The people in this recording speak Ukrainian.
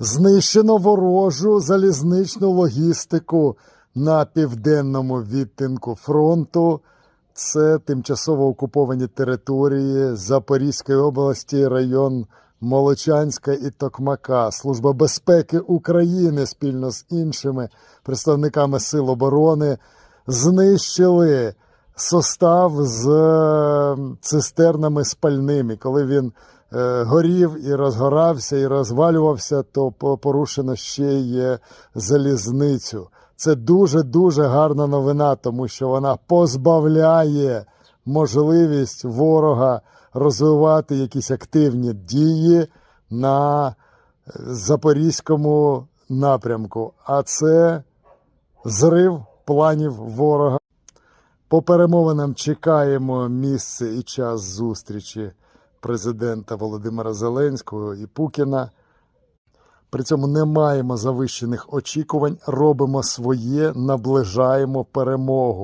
Знищено ворожу залізничну логістику на південному відтинку фронту. Це тимчасово окуповані території Запорізької області, район Молочанська і Токмака. Служба безпеки України спільно з іншими представниками Сил оборони знищили состав з е, цистернами спальними. Коли він е, горів і розгорався, і розвалювався, то порушено ще є залізницю. Це дуже-дуже гарна новина, тому що вона позбавляє можливість ворога розвивати якісь активні дії на е, запорізькому напрямку. А це зрив планів ворога. По перемовинам чекаємо місце і час зустрічі президента Володимира Зеленського і Пукіна. При цьому не маємо завищених очікувань, робимо своє, наближаємо перемогу.